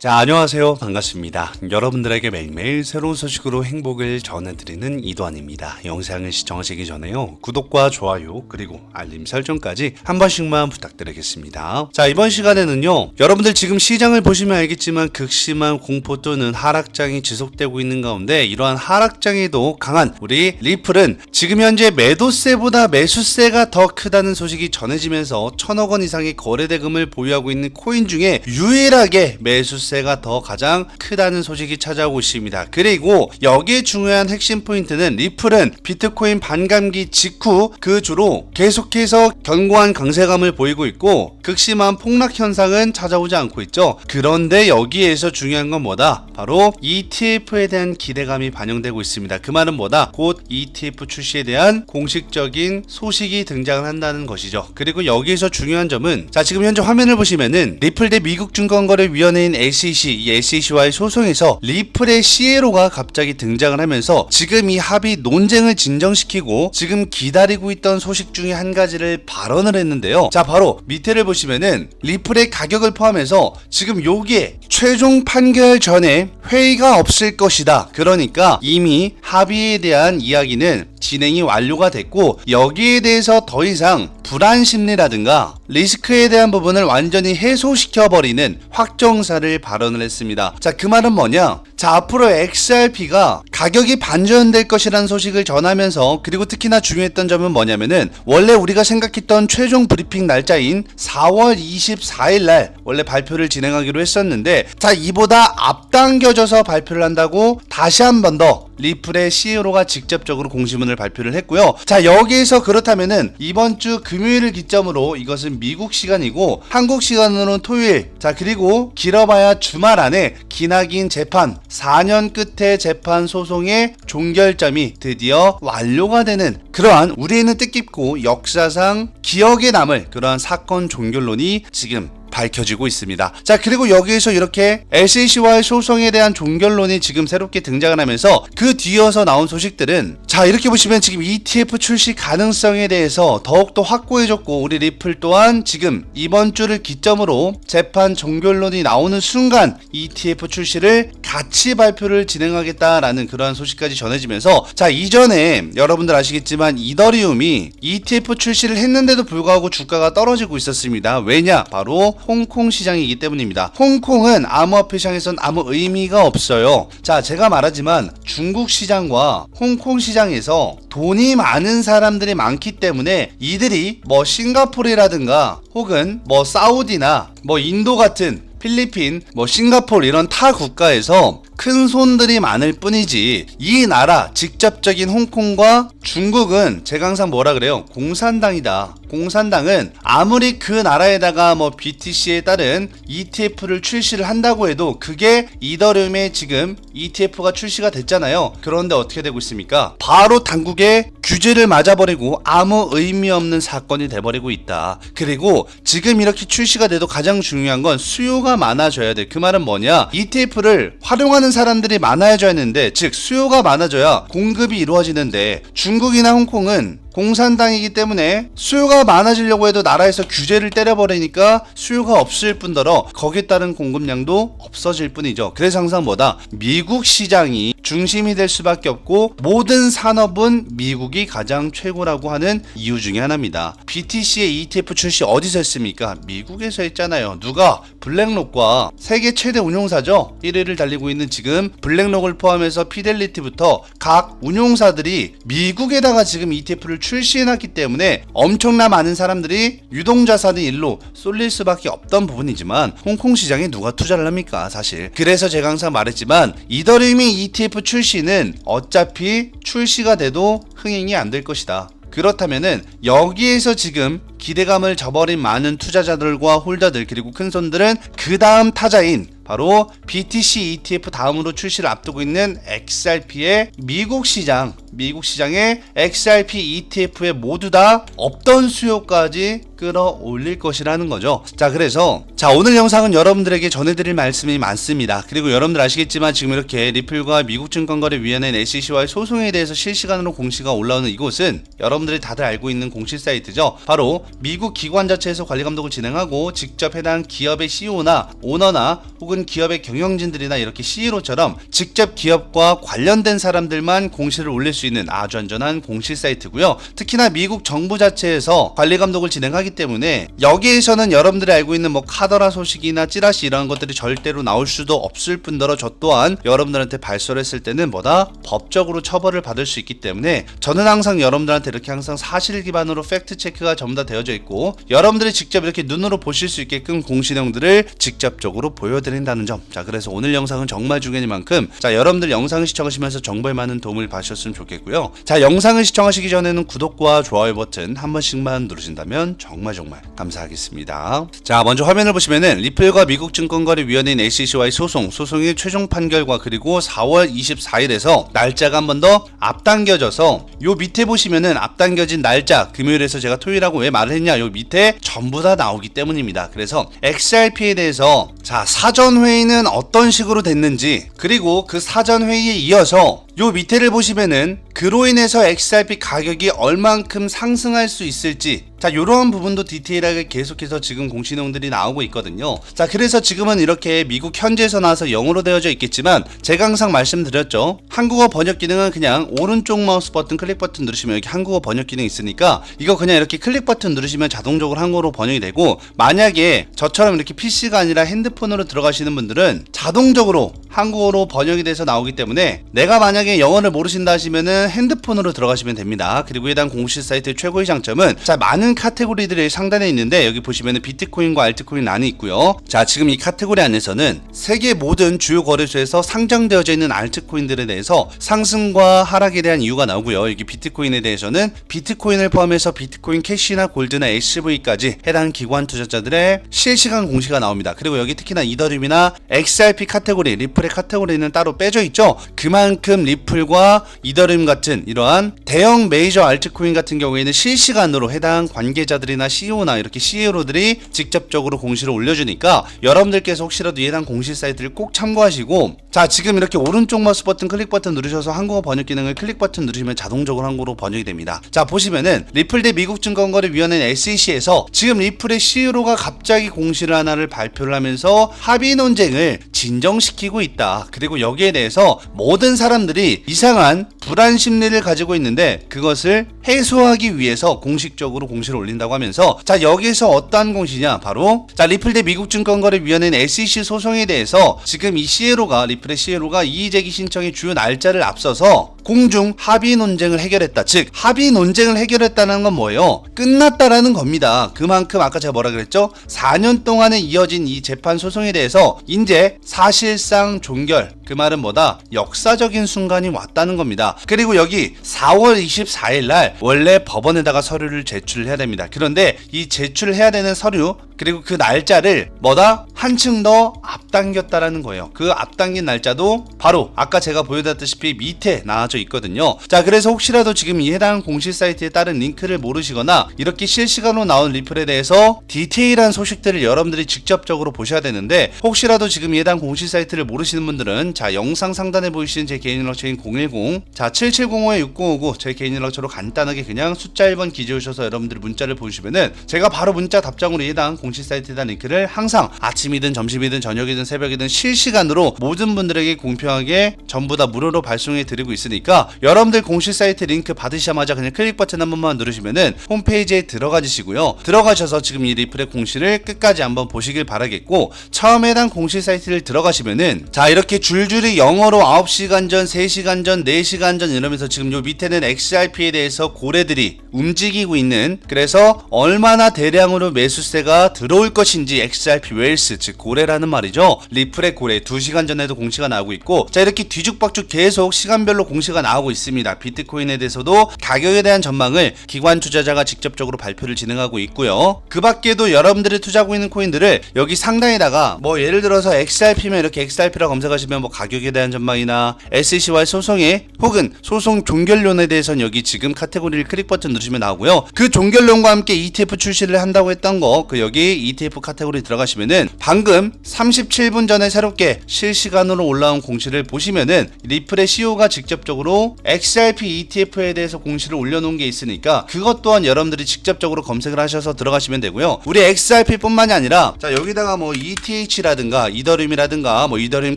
자, 안녕하세요. 반갑습니다. 여러분들에게 매일매일 새로운 소식으로 행복을 전해드리는 이도환입니다. 영상을 시청하시기 전에요. 구독과 좋아요, 그리고 알림 설정까지 한 번씩만 부탁드리겠습니다. 자, 이번 시간에는요. 여러분들 지금 시장을 보시면 알겠지만 극심한 공포 또는 하락장이 지속되고 있는 가운데 이러한 하락장에도 강한 우리 리플은 지금 현재 매도세보다 매수세가 더 크다는 소식이 전해지면서 천억 원 이상의 거래 대금을 보유하고 있는 코인 중에 유일하게 매수세 가 더 가장 크다는 소식이 찾아오고 있습니다. 그리고 여기에 중요한 핵심 포인트는 리플은 비트코인 반감기 직후 그 주로 계속해서 견고한 강세감을 보이고 있고 극심한 폭락 현상은 찾아오지 않고 있죠. 그런데 여기에서 중요한 건 뭐다? 바로 ETF에 대한 기대감이 반영되고 있습니다. 그 말은 뭐다? 곧 ETF 출시에 대한 공식적인 소식이 등장을 한다는 것이죠. 그리고 여기에서 중요한 점은 자 지금 현재 화면을 보시면은 리플 대 미국 증권거래위원회인 SEC 이 SEC와의 소송에서 리플의 CLO가 갑자기 등장을 하면서 지금 이 합의 논쟁을 진정시키고 지금 기다리고 있던 소식 중에 한 가지를 발언을 했는데요. 자 바로 밑에를 보시면은 리플의 가격을 포함해서 지금 요게 최종 판결 전에 회의가 없을 것이다. 그러니까 이미 합의에 대한 이야기는 진행이 완료가 됐고 여기에 대해서 더 이상 불안 심리라든가 리스크에 대한 부분을 완전히 해소시켜 버리는 확정사를 발언을 했습니다. 자, 그 말은 뭐냐? 자, 앞으로 XRP가 가격이 반전될 것이라는 소식을 전하면서 그리고 특히나 중요했던 점은 뭐냐면은 원래 우리가 생각했던 최종 브리핑 날짜인 4월 24일 날 원래 발표를 진행하기로 했었는데 자, 이보다 앞당겨져서 발표를 한다고 다시 한 번 더 리플의 CEO가 직접적으로 공시문을 발표를 했고요. 자, 여기에서 그렇다면은 이번 주 금요일을 기점으로 이것은 미국 시간이고 한국 시간으로는 토요일. 자, 그리고 길어봐야 주말 안에 기나긴 재판 4년 끝의 재판 소송의 종결점이 드디어 완료가 되는 그러한 우리에는 뜻깊고 역사상 기억에 남을 그러한 사건 종결론이 지금 밝혀지고 있습니다. 자, 그리고 여기에서 이렇게 SEC와의 소송에 대한 종결론이 지금 새롭게 등장을 하면서 그 뒤어서 나온 소식들은 자, 이렇게 보시면 지금 ETF 출시 가능성에 대해서 더욱더 확고해졌고 우리 리플 또한 지금 이번 주를 기점으로 재판 종결론이 나오는 순간 ETF 출시를 같이 발표를 진행하겠다라는 그러한 소식까지 전해지면서 자, 이전에 여러분들 아시겠지만 이더리움이 ETF 출시를 했는데도 불구하고 주가가 떨어지고 있었습니다. 왜냐? 바로 홍콩 시장이기 때문입니다. 홍콩은 암호화폐 시장에선 아무 의미가 없어요. 자, 제가 말하지만 중국 시장과 홍콩 시장에서 돈이 많은 사람들이 많기 때문에 이들이 뭐 싱가포르라든가 혹은 뭐 사우디나 뭐 인도 같은 필리핀, 뭐 싱가포르 이런 타 국가에서 큰 손들이 많을 뿐이지 이 나라 직접적인 홍콩과 중국은 제가 항상 뭐라 그래요? 공산당이다. 공산당은 아무리 그 나라에다가 뭐 BTC에 따른 ETF를 출시를 한다고 해도 그게 이더리움에 지금 ETF가 출시가 됐잖아요. 그런데 어떻게 되고 있습니까? 바로 당국의 규제를 맞아버리고 아무 의미 없는 사건이 돼버리고 있다. 그리고 지금 이렇게 출시가 돼도 가장 중요한 건 수요가 많아져야 돼. 그 말은 뭐냐? ETF를 활용하는 사람들이 많아져야 하는데 즉 수요가 많아져야 공급이 이루어지는데 중국이나 홍콩은 공산당이기 때문에 수요가 많아지려고 해도 나라에서 규제를 때려버리니까 수요가 없을 뿐더러 거기에 따른 공급량도 없어질 뿐이죠. 그래서 항상 뭐다? 미국 시장이 중심이 될 수밖에 없고 모든 산업은 미국이 가장 최고라고 하는 이유 중에 하나입니다. BTC의 ETF 출시 어디서 했습니까? 미국에서 했잖아요. 누가? 블랙록과 세계 최대 운용사죠. 1위를 달리고 있는 지금 블랙록을 포함해서 피델리티부터 각 운용사들이 미국에다가 지금 ETF를 출시해놨기 때문에 엄청나 많은 사람들이 유동자산의 일로 쏠릴 수밖에 없던 부분이지만 홍콩 시장에 누가 투자를 합니까 사실? 그래서 제가 항상 말했지만 이더리움이 ETF 출시는 어차피 출시가 돼도 흥행이 안 될 것이다. 그렇다면은 여기에서 지금 기대감을 저버린 많은 투자자들과 홀더들 그리고 큰 손들은 그 다음 타자인 바로 BTC ETF 다음으로 출시를 앞두고 있는 XRP의 미국 시장, 미국 시장의 XRP ETF에 모두 다 없던 수요까지 끌어올릴 것이라는 거죠. 자, 그래서 자, 오늘 영상은 여러분들에게 전해드릴 말씀이 많습니다. 그리고 여러분들 아시겠지만 지금 이렇게 리플과 미국 증권거래위원회 SEC와의 소송에 대해서 실시간으로 공시가 올라오는 이곳은 여러분들이 다들 알고 있는 공시 사이트죠. 바로 미국 기관 자체에서 관리 감독을 진행하고 직접 해당 기업의 CEO나 오너나 혹은 기업의 경영진들이나 이렇게 CEO처럼 직접 기업과 관련된 사람들만 공시를 올릴 수 있는 아주 안전한 공시 사이트고요. 특히나 미국 정부 자체에서 관리 감독을 진행하기 때문에 여기에서는 여러분들이 알고 있는 뭐 카더라 소식이나 찌라시 이런 것들이 절대로 나올 수도 없을 뿐더러 저 또한 여러분들한테 발설했을 때는 뭐다 법적으로 처벌을 받을 수 있기 때문에 저는 항상 여러분들한테 이렇게 항상 사실 기반으로 팩트 체크가 전부 다 되어 져 있고 여러분들이 직접 이렇게 눈으로 보실 수 있게끔 공시 내용들을 직접적으로 보여드린다는 점. 자 그래서 오늘 영상은 정말 중요한 만큼 자 여러분들 영상을 시청하시면서 정보에 많은 도움을 받으셨으면 좋겠고요. 자 영상을 시청하시기 전에는 구독과 좋아요 버튼 한 번씩만 누르신다면 정말 정말 감사하겠습니다. 자 먼저 화면을 보시면은 리플과 미국 증권거래위원회인 SEC와의 소송, 소송의 최종 판결과 그리고 4월 24일에서 날짜가 한 번 더 앞당겨져서 요 밑에 보시면은 앞당겨진 날짜 금요일에서 제가 토요일하고 왜 말을 했냐 요 밑에 전부 다 나오기 때문입니다. 그래서 XRP에 대해서 자 사전 회의는 어떤 식으로 됐는지 그리고 그 사전 회의에 이어서 요 밑에를 보시면은 그로 인해서 XRP 가격이 얼만큼 상승할 수 있을지. 자 요러한 부분도 디테일하게 계속해서 지금 공시 내용들이 나오고 있거든요. 자 그래서 지금은 이렇게 미국 현지에서 나와서 영어로 되어져 있겠지만 제가 항상 말씀드렸죠. 한국어 번역 기능은 그냥 오른쪽 마우스 버튼 클릭 버튼 누르시면 여기 한국어 번역 기능 있으니까 이거 그냥 이렇게 클릭 버튼 누르시면 자동적으로 한국어로 번역이 되고 만약에 저처럼 이렇게 PC가 아니라 핸드폰으로 들어가시는 분들은 자동적으로 한국어로 번역이 돼서 나오기 때문에 내가 만약에 영어를 모르신다 하시면은 핸드폰으로 들어가시면 됩니다. 그리고 해당 공식 사이트 최고의 장점은 자 많은 카테고리들이 상단에 있는데 여기 보시면은 비트코인과 알트코인 란이 있고요. 자 지금 이 카테고리 안에서는 세계 모든 주요 거래소에서 상장되어져 있는 알트코인들에 대해서 상승과 하락에 대한 이유가 나오고요. 여기 비트코인에 대해서는 비트코인을 포함해서 비트코인 캐시나 골드나 SV까지 해당 기관 투자자들의 실시간 공시가 나옵니다. 그리고 여기 특히나 이더리움이나 XRP 카테고리, 리플의 카테고리는 따로 빼져 있죠. 그만큼 리플과 이더리움 같은 이러한 대형 메이저 알트코인 같은 경우에는 실시간으로 해당 관계자들이나 CEO나 이렇게 CEO들이 직접적으로 공시를 올려주니까 여러분들께서 혹시라도 해당 공시 사이트를 꼭 참고하시고 자 지금 이렇게 오른쪽 마우스 버튼 클릭 버튼 누르셔서 한국어 번역 기능을 클릭 버튼 누르시면 자동적으로 한국어로 번역이 됩니다. 자 보시면은 리플 대 미국 증권거래위원회 SEC에서 지금 리플의 CEO가 갑자기 공시를 하나를 발표를 하면서 합의 논쟁을 진정시키고 있다. 그리고 여기에 대해서 모든 사람들이 이상한 불안 심 리를 가지고 있는데 그것을 해소하기 위해서 공식적으로 공시를 올린다고 하면서 자 여기에서 어떠한 공시냐 바로 자 리플 대 미국 증권거래위원회인 SEC 소송에 대해서 지금 이 CLO가 리플의 CLO가 이의제기 신청의 주요 날짜를 앞서서 공중 합의 논쟁을 해결했다. 즉 합의 논쟁을 해결했다는 건 뭐예요? 끝났다라는 겁니다. 그만큼 아까 제가 뭐라 그랬죠? 4년 동안에 이어진 이 재판 소송에 대해서 이제 사실상 종결. 그 말은 뭐다? 역사적인 순간이 왔다는 겁니다. 그리고 여기 4월 24일 날 원래 법원에다가 서류를 제출을 해야 됩니다. 그런데 이 제출해야 되는 서류 그리고 그 날짜를 뭐다? 한층 더 앞당겼다라는 거예요. 그 앞당긴 날짜도 바로 아까 제가 보여드렸다시피 밑에 나와져 있거든요. 자, 그래서 혹시라도 지금 이 해당 공식 사이트에 따른 링크를 모르시거나 이렇게 실시간으로 나온 리플에 대해서 디테일한 소식들을 여러분들이 직접적으로 보셔야 되는데 혹시라도 지금 이 해당 공식 사이트를 모르시는 분들은 자, 영상 상단에 보이시는 제 개인 연락처인 010 자, 7705-6059 제 개인 연락처로 간단하게 그냥 숫자 1번 기재오셔서 여러분들이 문자를 보시면은 제가 바로 문자 답장으로 이 해당 공식 사이트에 대한 링크를 항상 아침이든 점심이든 저녁이든 새벽이든 실시간으로 모든 분들에게 공평하게 전부 다 무료로 발송해 드리고 있으니까 여러분들 공식 사이트 링크 받으시자마자 그냥 클릭 버튼 한 번만 누르시면은 홈페이지에 들어가 주시고요. 들어가셔서 지금 이 리플의 공시를 끝까지 한번 보시길 바라겠고 처음에 해당 공식 사이트를 들어가시면은 자 이렇게 줄줄이 영어로 9시간 전, 3시간 전, 4시간 전 이러면서 지금 요 밑에는 XRP에 대해서 고래들이 움직이고 있는 그래서 얼마나 대량으로 매수세가 들어올 것인지 XRP 웨일스 즉 고래라는 말이죠. 리플의 고래 2시간 전에도 공시가 나오고 있고 자 이렇게 뒤죽박죽 계속 시간별로 공시가 나오고 있습니다. 비트코인에 대해서도 가격에 대한 전망을 기관 투자자가 직접적으로 발표를 진행하고 있고요. 그 밖에도 여러분들이 투자하고 있는 코인들을 여기 상단에다가 뭐 예를 들어서 XRP면 이렇게 XRP라 검색하시면 뭐 가격에 대한 전망이나 SEC와의 소송에 혹은 소송 종결론에 대해서는 여기 지금 카테고리를 클릭 버튼 누르시면 나오고요. 그 종결론과 함께 ETF 출시를 한다고 했던 거, 그 여기 ETF 카테고리 들어가시면은 방금 37분 전에 새롭게 실시간으로 올라온 공시를 보시면은 리플의 CEO가 직접적으로 XRP ETF에 대해서 공시를 올려놓은 게 있으니까 그것 또한 여러분들이 직접적으로 검색을 하셔서 들어가시면 되고요. 우리 XRP뿐만이 아니라 자 여기다가 뭐 ETH라든가 이더리움이라든가 뭐 이더리움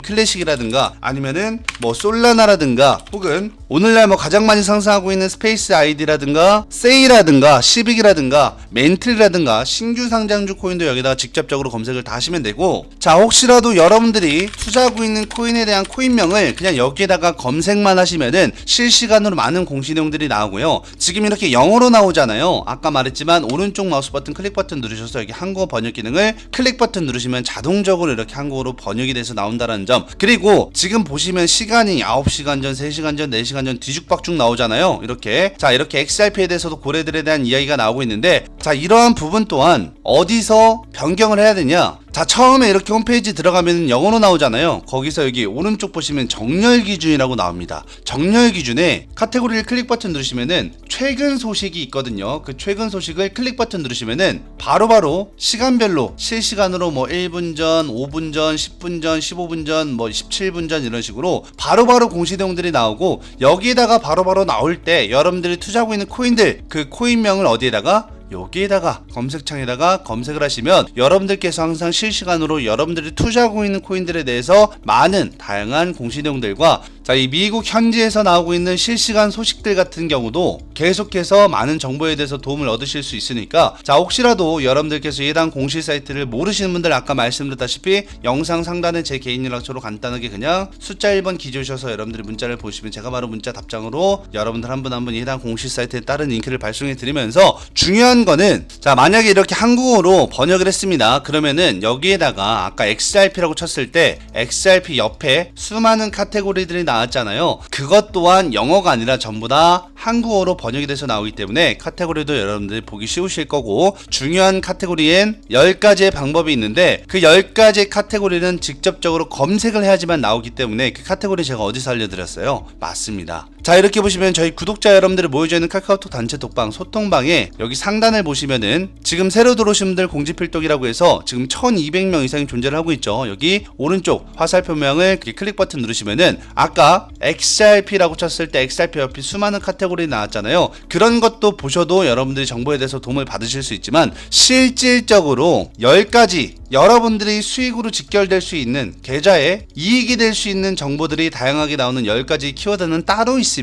클래식이라든가 아니면은 뭐 솔라나라든가 혹은 오늘날 뭐 가장 많이 상승하고 있는 스페이스 아이디라든가 세이라든가 시빅이라든가 멘틀이라든가 신규 상장주 코인도 여기다가 직접적으로 검색을 다 하시면 되고 자 혹시라도 여러분들이 투자하고 있는 코인에 대한 코인명을 그냥 여기에다가 검색만 하시면은 실시간으로 많은 공시 내용들이 나오고요. 지금 이렇게 영어로 나오잖아요. 아까 말했지만 오른쪽 마우스 버튼 클릭 버튼 누르셔서 여기 한국어 번역 기능을 클릭 버튼 누르시면 자동적으로 이렇게 한국어로 번역이 돼서 나온다는 점. 그리고 지금 보시면 시간이 9시간 전, 3시간 전, 4시간 전 뒤죽박죽 나오잖아요. 이렇게. 자 이렇게 XRP에 대해서도 고래들에 대한 이야기가 나오고 있는데 자 이러한 부분 또한 어디서 변경을 해야 되냐 자 처음에 이렇게 홈페이지 들어가면 영어로 나오잖아요. 거기서 여기 오른쪽 보시면 정렬 기준이라고 나옵니다. 정렬 기준에 카테고리를 클릭 버튼 누르시면은 최근 소식이 있거든요. 그 최근 소식을 클릭 버튼 누르시면은 바로바로 시간별로 실시간으로 뭐 1분 전 5분 전 10분 전 15분 전 뭐 17분 전 이런 식으로 바로바로 공시 내용들이 나오고 여기에다가 바로 바로 나올 때 여러분들이 투자하고 있는 코인들 그 코인명을 어디에다가 여기에다가 검색창에다가 검색을 하시면 여러분들께서 항상 실시간으로 여러분들이 투자하고 있는 코인들에 대해서 많은 다양한 공시 내용들과 자, 이 미국 현지에서 나오고 있는 실시간 소식들 같은 경우도 계속해서 많은 정보에 대해서 도움을 얻으실 수 있으니까 자, 혹시라도 여러분들께서 해당 공시 사이트를 모르시는 분들 아까 말씀드렸다시피 영상 상단에 제 개인 연락처로 간단하게 그냥 숫자 1번 기주셔서 여러분들이 문자를 보시면 제가 바로 문자 답장으로 여러분들 한 분 한 분이 해당 공시 사이트에 따른 링크를 발송해 드리면서 중요한 거는 자, 만약에 이렇게 한국어로 번역을 했습니다. 그러면은 여기에다가 아까 XRP라고 쳤을 때 XRP 옆에 수많은 카테고리들이 나 왔잖아요. 그것 또한 영어가 아니라 전부 다 한국어로 번역이 돼서 나오기 때문에 카테고리도 여러분들이 보기 쉬우실 거고 중요한 카테고리엔 10가지의 방법이 있는데 그 10가지 카테고리는 직접적으로 검색을 해야지만 나오기 때문에 그 카테고리 제가 어디서 알려드렸어요? 맞습니다. 자 이렇게 보시면 저희 구독자 여러분들이 모여져 있는 카카오톡 단체 독방 소통방에 여기 상단을 보시면은 지금 새로 들어오신 분들 공지필독이라고 해서 지금 1200명 이상이 존재를 하고 있죠 여기 오른쪽 화살표명을 클릭 버튼 누르시면은 아까 XRP라고 쳤을 때 XRP 옆에 수많은 카테고리 나왔잖아요 그런 것도 보셔도 여러분들이 정보에 대해서 도움을 받으실 수 있지만 실질적으로 10가지 여러분들이 수익으로 직결될 수 있는 계좌에 이익이 될 수 있는 정보들이 다양하게 나오는 10가지 키워드는 따로 있습니다.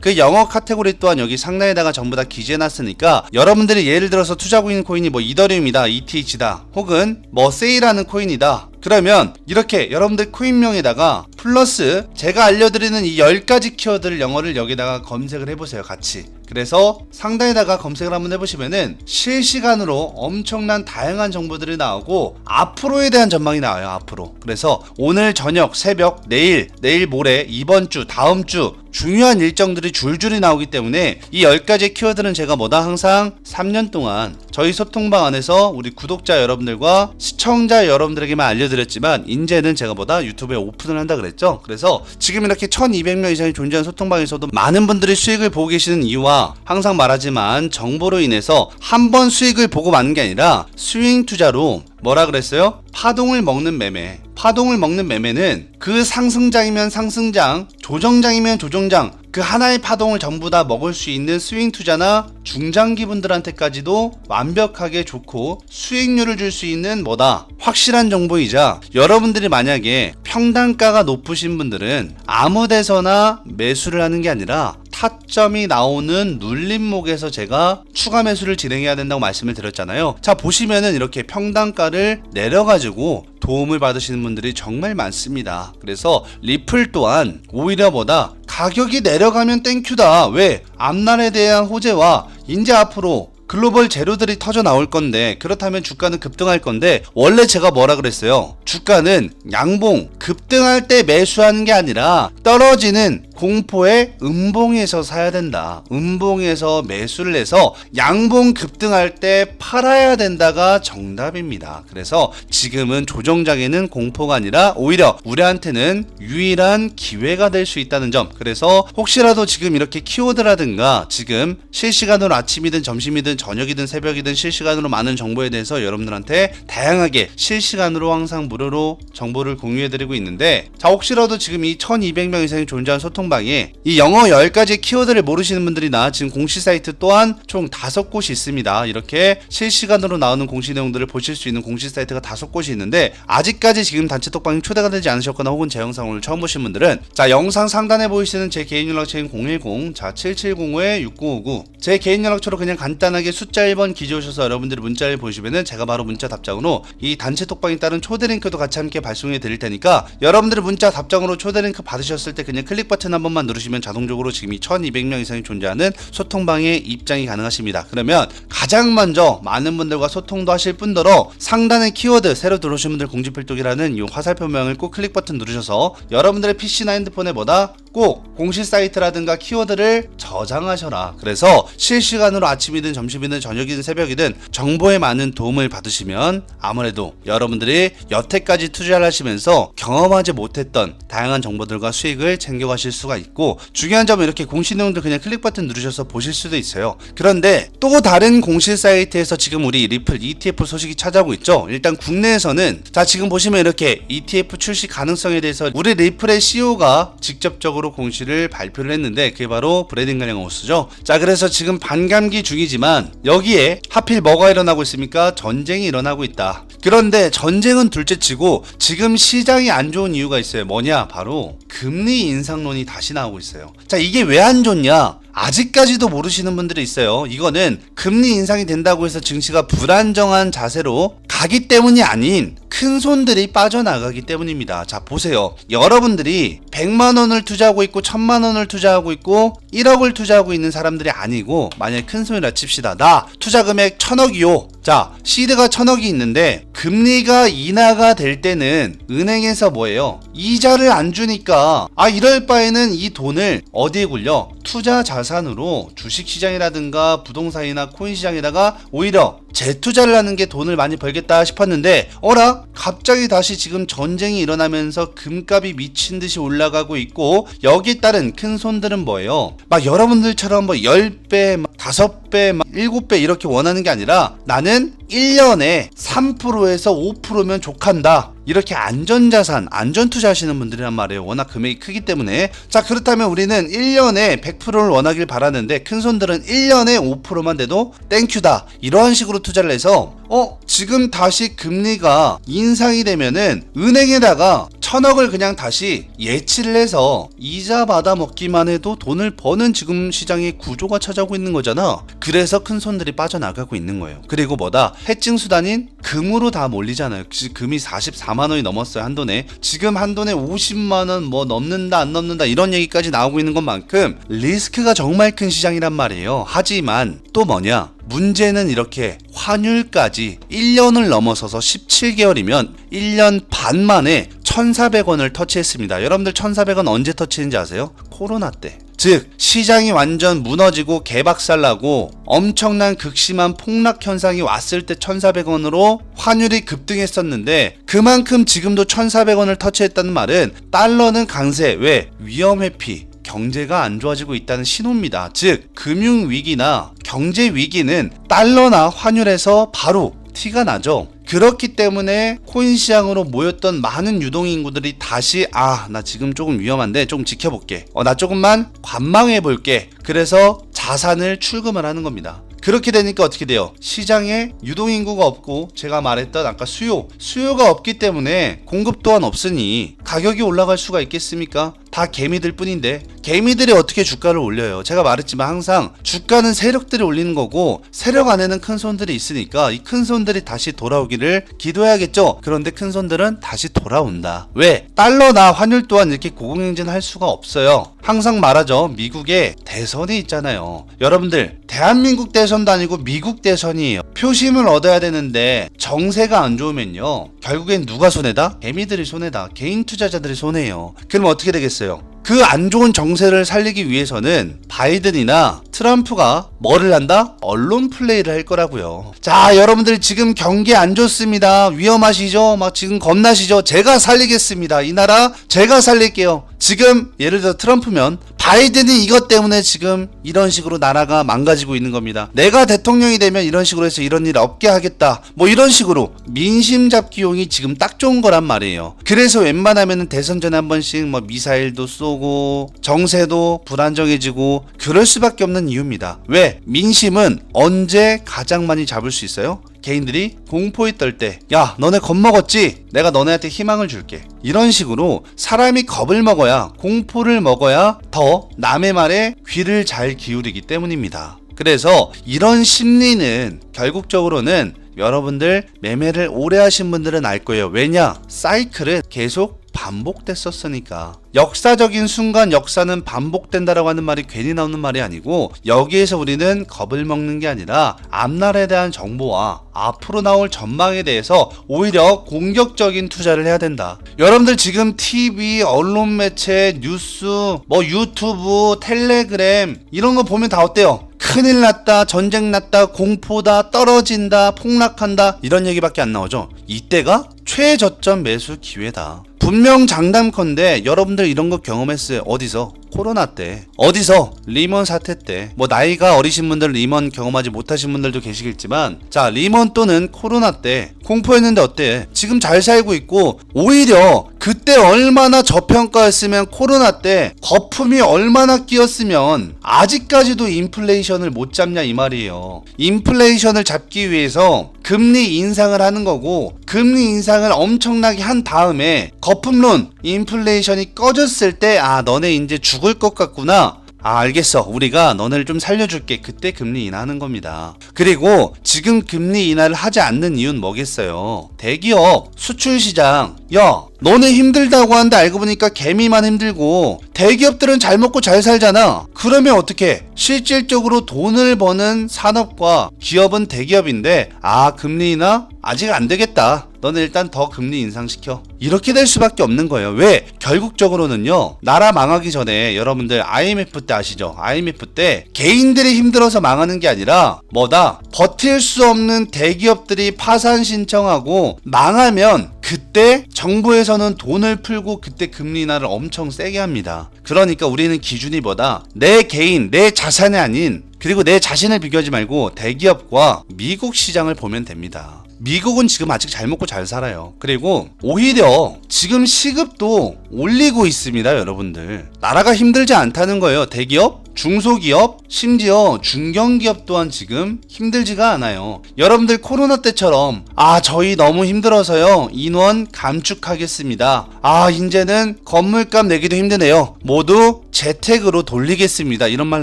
그 영어 카테고리 또한 여기 상단에다가 전부 다 기재해 놨으니까 여러분들이 예를 들어서 투자하고 있는 코인이 뭐 이더리움이다, ETH다, 혹은 뭐 세이라는 코인이다. 그러면 이렇게 여러분들 코인명에다가 플러스 제가 알려드리는 이 10가지 키워드를 영어를 여기다가 검색을 해보세요 같이. 그래서 상단에다가 검색을 한번 해보시면은 실시간으로 엄청난 다양한 정보들이 나오고 앞으로에 대한 전망이 나와요 앞으로. 그래서 오늘 저녁 새벽 내일 내일 모레 이번 주 다음 주 중요한 일정들이 줄줄이 나오기 때문에 이 10가지 키워드는 제가 뭐다? 항상 3년 동안 저희 소통방 안에서 우리 구독자 여러분들과 시청자 여러분들에게만 알려드 렸지만 이제는 제가 뭐다 유튜브에 오픈을 한다 그랬죠 그래서 지금 이렇게 1200명 이상이 존재하는 소통방에서도 많은 분들이 수익을 보고 계시는 이유와 항상 말하지만 정보로 인해서 한 번 수익을 보고 마는 게 아니라 스윙 투자로 뭐라 그랬어요? 파동을 먹는 매매. 파동을 먹는 매매는 그 상승장이면 상승장, 조정장이면 조정장, 그 하나의 파동을 전부 다 먹을 수 있는 스윙 투자나 중장기 분들한테까지도 완벽하게 좋고 수익률을 줄 수 있는 뭐다 확실한 정보이자 여러분들이 만약에 평단가가 높으신 분들은 아무 데서나 매수를 하는 게 아니라 타점이 나오는 눌림목에서 제가 추가 매수를 진행해야 된다고 말씀을 드렸잖아요. 자 보시면은 이렇게 평단가를 내려가지고 도움을 받으시는 분들이 정말 많습니다. 그래서 리플 또한 오히려 보다 가격이 내려가면 땡큐다. 왜? 앞날에 대한 호재와 이제 앞으로 글로벌 재료들이 터져 나올 건데 그렇다면 주가는 급등할 건데 원래 제가 뭐라 그랬어요? 주가는 양봉 급등할 때 매수하는 게 아니라 떨어지는 공포에 음봉에서 사야 된다. 음봉에서 매수를 해서 양봉 급등할 때 팔아야 된다가 정답입니다. 그래서 지금은 조정장에는 공포가 아니라 오히려 우리한테는 유일한 기회가 될 수 있다는 점. 그래서 혹시라도 지금 이렇게 키워드라든가 지금 실시간으로 아침이든 점심이든 저녁이든 새벽이든 실시간으로 많은 정보에 대해서 여러분들한테 다양하게 실시간으로 항상 무료로 정보를 공유해드리고 있는데 자 혹시라도 지금 이 1200명 이상이 존재하는 소통 방에 이 영어 10가지 키워드를 모르시는 분들이나 지금 공시 사이트 또한 총 5곳이 있습니다. 이렇게 실시간으로 나오는 공시 내용들을 보실 수 있는 공시 사이트가 5곳이 있는데 아직까지 지금 단체 톡방에 초대가 되지 않으셨거나 혹은 제 영상을 처음 보신 분들은 자 영상 상단에 보이시는 제 개인 연락처인 010 자 7705-6959 제 개인 연락처로 그냥 간단하게 숫자 1번 기재오셔서 여러분들이 문자를 보시면은 제가 바로 문자 답장으로 이 단체 톡방에 따른 초대 링크도 같이 함께 발송해 드릴 테니까 여러분들이 문자 답장으로 초대 링크 받으셨을 때 그냥 클릭 버튼 한 번만 누르시면 자동적으로 지금 이 1200명 이상이 존재하는 소통방에 입장이 가능하십니다. 그러면 가장 먼저 많은 분들과 소통도 하실 뿐더러 상단의 키워드 새로 들어오신 분들 공지필독이라는 이 화살 표명을 꼭 클릭 버튼 누르셔서 여러분들의 PC나 핸드폰에 뭐다 꼭 공식 사이트라든가 키워드를 저장하셔라. 그래서 실시간으로 아침이든 점심이든 저녁이든 새벽이든 정보에 많은 도움을 받으시면 아무래도 여러분들이 여태까지 투자를 하시면서 경험하지 못했던 다양한 정보들과 수익을 챙겨가실 수가 있고 중요한 점은 이렇게 공식 내용들 그냥 클릭 버튼 누르셔서 보실 수도 있어요. 그런데 또 다른 공식 사이트에서 지금 우리 리플 ETF 소식이 찾아오고 있죠. 일단 국내에서는 자 지금 보시면 이렇게 ETF 출시 가능성에 대해서 우리 리플의 CEO가 직접적으로 공시를 발표를 했는데 그게 바로 브래딩 갈량하우스죠. 자 그래서 지금 반감기 중이지만 여기에 하필 뭐가 일어나고 있습니까? 전쟁이 일어나고 있다. 그런데 전쟁은 둘째치고 지금 시장이 안 좋은 이유가 있어요. 뭐냐? 바로 금리 인상론이 다시 나오고 있어요. 자 이게 왜 안 좋냐? 아직까지도 모르시는 분들이 있어요. 이거는 금리 인상이 된다고 해서 증시가 불안정한 자세로 가기 때문이 아닌 큰 손들이 빠져나가기 때문입니다. 자, 보세요. 여러분들이 100만 원을 투자하고 있고 1000만 원을 투자하고 있고 1억을 투자하고 있는 사람들이 아니고 만약 큰 손이라 칩시다. 나 투자 금액 1000억이요. 자, 시드가 1000억이 있는데 금리가 인하가 될 때는 은행에서 뭐예요? 이자를 안 주니까 아 이럴 바에는 이 돈을 어디에 굴려? 투자 자 산으로 주식 시장이라든가 부동산이나 코인 시장에다가 오히려 재투자를 하는 게 돈을 많이 벌겠다 싶었는데 어라 갑자기 다시 지금 전쟁이 일어나면서 금값이 미친 듯이 올라가고 있고 여기에 따른 큰 손들은 뭐예요? 막 여러분들처럼 뭐 10배, 막 5배, 막 7배 이렇게 원하는 게 아니라 나는 1년에 3%에서 5%면 족한다. 이렇게 안전자산, 안전투자 하시는 분들이란 말이에요. 워낙 금액이 크기 때문에. 자, 그렇다면 우리는 1년에 100%를 원하길 바라는데 큰 손들은 1년에 5%만 돼도 땡큐다. 이러한 식으로 투자를 해서 어, 지금 다시 금리가 인상이 되면은 은행에다가 천억을 그냥 다시 예치를 해서 이자 받아 먹기만 해도 돈을 버는 지금 시장의 구조가 찾아오고 있는 거잖아. 그래서 큰 손들이 빠져나가고 있는 거예요. 그리고 뭐다? 해증 수단인 금으로 다 몰리잖아요. 지- 금이 44만 원이 넘었어요 한 돈에. 지금 한 돈에 50만 원 뭐 넘는다 안 넘는다 이런 얘기까지 나오고 있는 것만큼 리스크가 정말 큰 시장이란 말이에요. 하지만 또 뭐냐? 문제는 이렇게 환율까지 1년을 넘어서서 17개월이면 1년 반 만에 1,400원을 터치했습니다. 여러분들 1,400원 언제 터치했는지 아세요? 코로나 때. 즉 시장이 완전 무너지고 개박살나고 엄청난 극심한 폭락 현상이 왔을 때 1,400원으로 환율이 급등했었는데 그만큼 지금도 1,400원을 터치했다는 말은 달러는 강세 왜 위험 회피 경제가 안 좋아지고 있다는 신호입니다. 즉 금융 위기나 경제 위기는 달러나 환율에서 바로 티가 나죠. 그렇기 때문에 코인 시장으로 모였던 많은 유동 인구들이 다시 아 나 지금 조금 위험한데 조금 지켜볼게. 어 나 조금만 관망해 볼게. 그래서 자산을 출금을 하는 겁니다. 그렇게 되니까 어떻게 돼요? 시장에 유동 인구가 없고 제가 말했던 아까 수요, 수요가 없기 때문에 공급 또한 없으니 가격이 올라갈 수가 있겠습니까? 다 개미들 뿐인데 개미들이 어떻게 주가를 올려요? 제가 말했지만 항상 주가는 세력들이 올리는 거고 세력 안에는 큰 손들이 있으니까 이 큰 손들이 다시 돌아오기를 기도해야겠죠. 그런데 큰 손들은 다시 돌아온다. 왜? 달러나 환율 또한 이렇게 고공행진할 수가 없어요. 항상 말하죠. 미국에 대선이 있잖아요. 여러분들 대한민국 대선도 아니고 미국 대선이에요. 표심을 얻어야 되는데 정세가 안 좋으면요. 결국엔 누가 손해다? 개미들이 손해다. 개인 투자자들이 손해예요. 그럼 어떻게 되겠어요? 그 안 좋은 정세를 살리기 위해서는 바이든이나 트럼프가 뭐를 한다? 언론 플레이를 할 거라고요. 자, 여러분들 지금 경기 안 좋습니다. 위험하시죠? 막 지금 겁나시죠? 제가 살리겠습니다. 이 나라 제가 살릴게요. 지금 예를 들어 트럼프면 바이든이 이것 때문에 지금 이런 식으로 나라가 망가지고 있는 겁니다. 내가 대통령이 되면 이런 식으로 해서 이런 일 없게 하겠다. 뭐 이런 식으로 민심 잡기용이 지금 딱 좋은 거란 말이에요. 그래서 웬만하면 대선 전에 한 번씩 뭐 미사일도 쏘고 정세도 불안정해지고 그럴 수밖에 없는 이유입니다. 왜? 민심은 언제 가장 많이 잡을 수 있어요? 개인들이 공포에 떨 때, 야, 너네 겁먹었지? 내가 너네한테 희망을 줄게. 이런 식으로 사람이 겁을 먹어야, 공포를 먹어야 더 남의 말에 귀를 잘 기울이기 때문입니다. 그래서 이런 심리는 결국적으로는 여러분들 매매를 오래 하신 분들은 알 거예요. 왜냐? 사이클은 계속 반복됐었으니까. 역사적인 순간 역사는 반복된다라고 하는 말이 괜히 나오는 말이 아니고 여기에서 우리는 겁을 먹는 게 아니라 앞날에 대한 정보와 앞으로 나올 전망에 대해서 오히려 공격적인 투자를 해야 된다. 여러분들 지금 TV, 언론 매체, 뉴스, 뭐 유튜브, 텔레그램 이런 거 보면 다 어때요? 큰일 났다, 전쟁 났다, 공포다, 떨어진다, 폭락한다 이런 얘기밖에 안 나오죠. 이때가 최저점 매수 기회다. 분명 장담컨대 여러분들 이런 거 경험했어요. 어디서? 코로나 때. 어디서? 리먼 사태 때. 뭐 나이가 어리신 분들 리먼 경험하지 못하신 분들도 계시겠지만 자 리먼 또는 코로나 때 공포했는데 어때? 지금 잘 살고 있고 오히려 그때 얼마나 저평가였으면 코로나 때 거품이 얼마나 끼었으면 아직까지도 인플레이션을 못 잡냐 이 말이에요. 인플레이션을 잡기 위해서 금리 인상을 하는 거고 금리 인상을 엄청나게 한 다음에 거품론 인플레이션이 꺼졌을 때 아 너네 이제 죽을 것 같구나 아, 알겠어. 우리가 너네를 좀 살려줄게. 그때 금리 인하하는 겁니다. 그리고 지금 금리 인하를 하지 않는 이유는 뭐겠어요? 대기업, 수출 시장. 야, 너네 힘들다고 하는데 알고 보니까 개미만 힘들고 대기업들은 잘 먹고 잘 살잖아. 그러면 어떻게? 실질적으로 돈을 버는 산업과 기업은 대기업인데 아, 금리 인하 아직 안 되겠다. 너는 일단 더 금리 인상시켜. 이렇게 될 수밖에 없는 거예요. 왜? 결국적으로는요, 나라 망하기 전에 여러분들 IMF 때 아시죠? IMF 때 개인들이 힘들어서 망하는 게 아니라 뭐다? 버틸 수 없는 대기업들이 파산 신청하고 망하면 그때 정부에서는 돈을 풀고 그때 금리 인하를 엄청 세게 합니다. 그러니까 우리는 기준이 뭐다? 내 개인, 내 자산이 아닌 그리고 내 자신을 비교하지 말고 대기업과 미국 시장을 보면 됩니다. 미국은 지금 아직 잘 먹고 잘 살아요. 그리고 오히려 지금 시급도 올리고 있습니다, 여러분들. 나라가 힘들지 않다는 거예요. 대기업, 중소기업, 심지어 중견기업 또한 지금 힘들지가 않아요. 여러분들 코로나 때처럼 아 저희 너무 힘들어서요 인원 감축하겠습니다. 아 이제는 건물값 내기도 힘드네요. 모두 재택으로 돌리겠습니다. 이런 말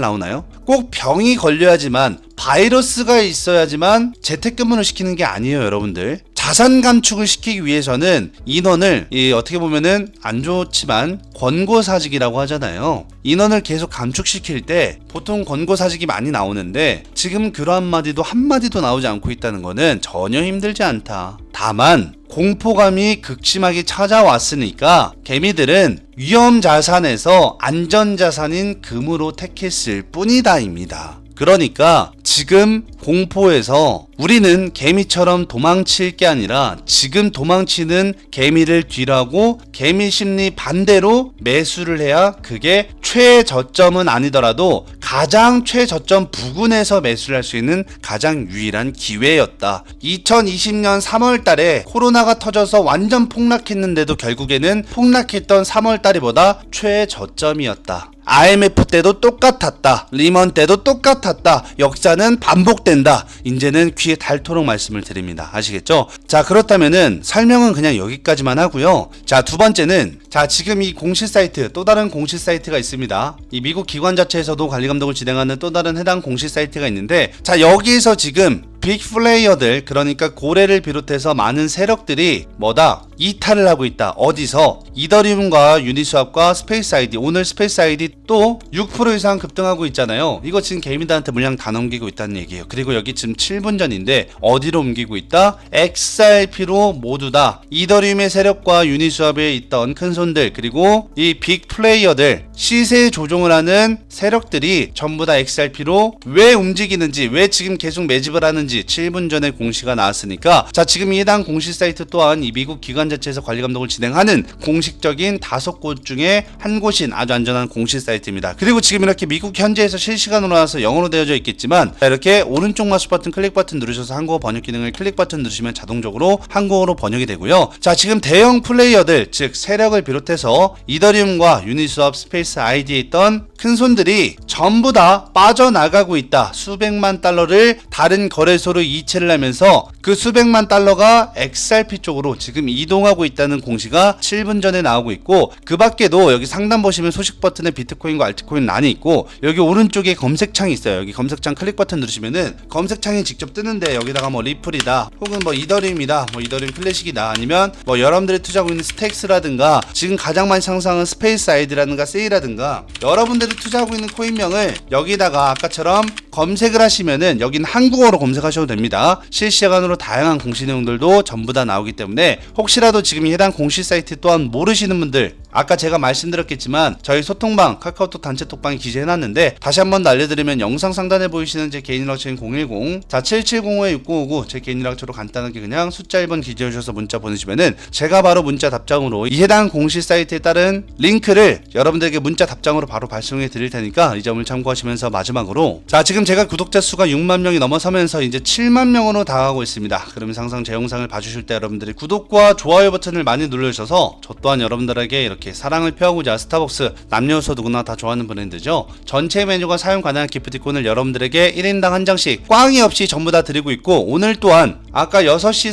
나오나요? 꼭 병이 걸려야지만 바이러스가 있어야지만 재택근무를 시키는 게 아니에요, 여러분들. 자산 감축을 시키기 위해서는 인원을 이 어떻게 보면은 안 좋지만 권고사직이라고 하잖아요. 인원을 계속 감축시킬 때 보통 권고사직이 많이 나오는데 지금 그러한 마디도 한 마디도 나오지 않고 있다는 거는 전혀 힘들지 않다. 다만 공포감이 극심하게 찾아왔으니까 개미들은 위험 자산에서 안전 자산인 금으로 택했을 뿐이다입니다. 그러니까 지금 공포에서 우리는 개미처럼 도망칠 게 아니라 지금 도망치는 개미를 뒤라고 개미 심리 반대로 매수를 해야 그게 최저점은 아니더라도 가장 최저점 부근에서 매수를 할 수 있는 가장 유일한 기회였다. 2020년 3월 달에 코로나가 터져서 완전 폭락했는데도 결국에는 폭락했던 3월 달이보다 최저점이었다. IMF 때도 똑같았다. 리먼 때도 똑같았다. 역사는 반복된다. 이제는 귀에 닳도록 말씀을 드립니다. 아시겠죠? 자, 그렇다면은 설명은 그냥 여기까지만 하고요. 자, 두 번째는 자, 지금 이 공시 사이트 또 다른 공시 사이트가 있습니다. 이 미국 기관 자체에서도 관리 감독을 진행하는 또 다른 해당 공시 사이트가 있는데 자, 여기에서 지금 빅 플레이어들 그러니까 고래를 비롯해서 많은 세력들이 뭐다? 이탈을 하고 있다. 어디서? 이더리움과 유니스왑과 스페이스 아이디. 오늘 스페이스 아이디 또 6% 이상 급등하고 있잖아요. 이거 지금 개미들한테 물량 다 넘기고 있다는 얘기예요. 그리고 여기 지금 7분 전인데 어디로 옮기고 있다? XRP로 모두 다 이더리움의 세력과 유니스왑에 있던 큰 손들 그리고 이 빅 플레이어들 시세 조종을 하는 세력들이 전부 다 XRP로 왜 움직이는지 왜 지금 계속 매집을 하는지 7분 전에 공시가 나왔으니까 자 지금 이 해당 공시 사이트 또한 이 미국 기관 자체에서 관리 감독을 진행하는 공식적인 다섯 곳 중에 한 곳인 아주 안전한 공시 사이트입니다. 그리고 지금 이렇게 미국 현지에서 실시간으로 나와서 영어로 되어져 있겠지만 자, 이렇게 오른쪽 마우스 버튼 클릭 버튼 누르셔서 한국어 번역 기능을 클릭 버튼 누르시면 자동적으로 한국어로 번역이 되고요. 자 지금 대형 플레이어들 즉 세력을 비롯해서 이더리움과 유니스왑 스페이스 아이디에 있던 큰 손들이 전부 다 빠져나가고 있다. 수백만 달러를 다른 거래 소로 이체를 하면서 그 수백만 달러가 XRP 쪽으로 지금 이동하고 있다는 공시가 7분 전에 나오고 있고 그 밖에도 여기 상단 보시면 소식 버튼에 비트코인과 알트코인 란이 있고 여기 오른쪽에 검색창이 있어요. 여기 검색창 클릭 버튼 누르시면은 검색창이 직접 뜨는데 여기다가 뭐 리플이다 혹은 뭐 이더리움이다 뭐 이더리움 클래식이다 아니면 뭐 여러분들이 투자하고 있는 스택스라든가 지금 가장 많이 상승한 스페이스 아이디라든가 세이라든가 여러분들이 투자하고 있는 코인명을 여기다가 아까처럼 검색을 하시면은 여기는 한국어로 검색하 셔도 됩니다. 실시간으로 다양한 공시 내용들도 전부 다 나오기 때문에 혹시라도 지금 이 해당 공시 사이트 또한 모르시는 분들 아까 제가 말씀드렸겠지만 저희 소통방 카카오톡 단체 톡방에 기재해놨는데 다시 한번 알려드리면 영상 상단에 보이시는 제 개인 연락처인 010자7705-6059 제 개인 연락처로 간단하게 그냥 숫자 1번 기재해 주셔서 문자 보내시면은 제가 바로 문자 답장으로 이 해당 공시 사이트에 따른 링크를 여러분들에게 문자 답장으로 바로 발송해 드릴 테니까 이 점을 참고하시면서 마지막으로 자 지금 제가 구독자 수가 6만 명이 넘어서면서 이제 7만 명으로 다가가고 있습니다. 그러면서 항상 제 영상을 봐주실 때 여러분들이 구독과 좋아요 버튼을 많이 눌러주셔서 저 또한 여러분들에게 이렇게 사랑을 표하고자 스타벅스 남녀노소 누구나 다 좋아하는 브랜드죠. 전체 메뉴가 사용 가능한 기프티콘을 여러분들에게 1인당 한 장씩 꽝이 없이 전부 다 드리고 있고 오늘 또한 아까 6시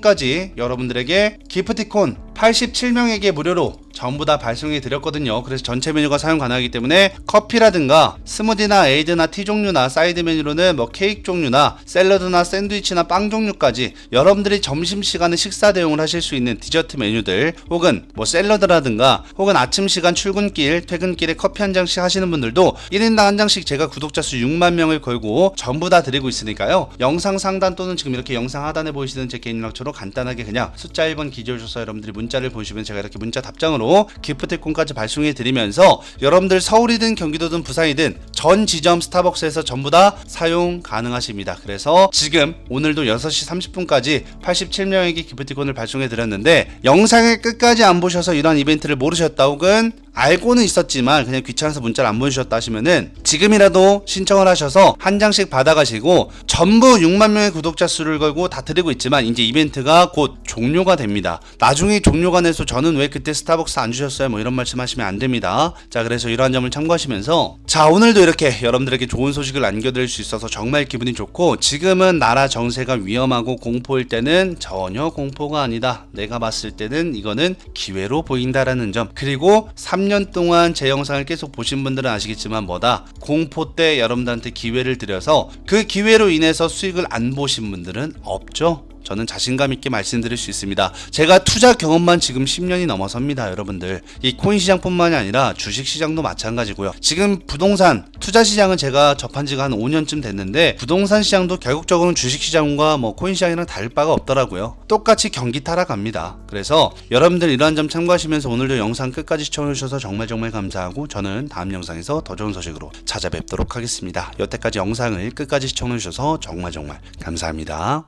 30분까지 여러분들에게 기프티콘 87명에게 무료로 전부 다 발송해 드렸거든요. 그래서 전체 메뉴가 사용 가능하기 때문에 커피라든가 스무디나 에이드나 티 종류나 사이드 메뉴로는 뭐 케이크 종류나 샐러드나 샌드위치나 빵 종류까지 여러분들이 점심 시간에 식사 대용을 하실 수 있는 디저트 메뉴들 혹은 뭐 샐러드라든가 혹은 아침 시간 출근길 퇴근길에 커피 한 잔씩 하시는 분들도 1인당 한 장씩 제가 구독자 수 6만 명을 걸고 전부 다 드리고 있으니까요. 영상 상단 또는 지금 이렇게 영상 하단에 보이시는 제 개인 연락처로 간단하게 그냥 숫자 1번 기재해 주셔서 여러분들이 문자 를 보시면 제가 이렇게 문자 답장으로 기프트콘까지 발송해 드리면서 여러분들 서울이든 경기도든 부산이든 전 지점 스타벅스에서 전부 다 사용 가능하십니다. 그래서 지금 오늘도 6시 30분까지 87명에게 기프티콘을 발송해 드렸는데 영상을 끝까지 안 보셔서 이런 이벤트를 모르셨다 혹은 알고는 있었지만 그냥 귀찮아서 문자를 안 보내주셨다 하시면은 지금이라도 신청을 하셔서 한 장씩 받아가시고 전부 6만 명의 구독자 수를 걸고 다 드리고 있지만 이제 이벤트가 곧 종료가 됩니다. 나중에 종료가 돼서 저는 왜 그때 스타벅스 안 주셨어요? 뭐 이런 말씀 하시면 안 됩니다. 자 그래서 이러한 점을 참고하시면서 자 오늘도 이렇게 여러분들에게 좋은 소식을 안겨드릴 수 있어서 정말 기분이 좋고 지금은 나라 정세가 위험하고 공포일 때는 전혀 공포가 아니다. 내가 봤을 때는 이거는 기회로 보인다라는 점 그리고 3년 동안 제 영상을 계속 보신 분들은 아시겠지만 뭐다 공포 때 여러분들한테 기회를 드려서 그 기회로 인해서 수익을 안 보신 분들은 없죠. 저는 자신감 있게 말씀드릴 수 있습니다. 제가 투자 경험만 지금 10년이 넘어섭니다, 여러분들. 이 코인 시장뿐만이 아니라 주식 시장도 마찬가지고요. 지금 부동산 투자 시장은 제가 접한 지가 한 5년쯤 됐는데 부동산 시장도 결국적으로는 주식 시장과 뭐 코인 시장이랑 다를 바가 없더라고요. 똑같이 경기 타락합니다. 그래서 여러분들 이러한 점 참고하시면서 오늘도 영상 끝까지 시청해 주셔서 정말 정말 감사하고 저는 다음 영상에서 더 좋은 소식으로 찾아뵙도록 하겠습니다. 여태까지 영상을 끝까지 시청해 주셔서 정말 정말 감사합니다.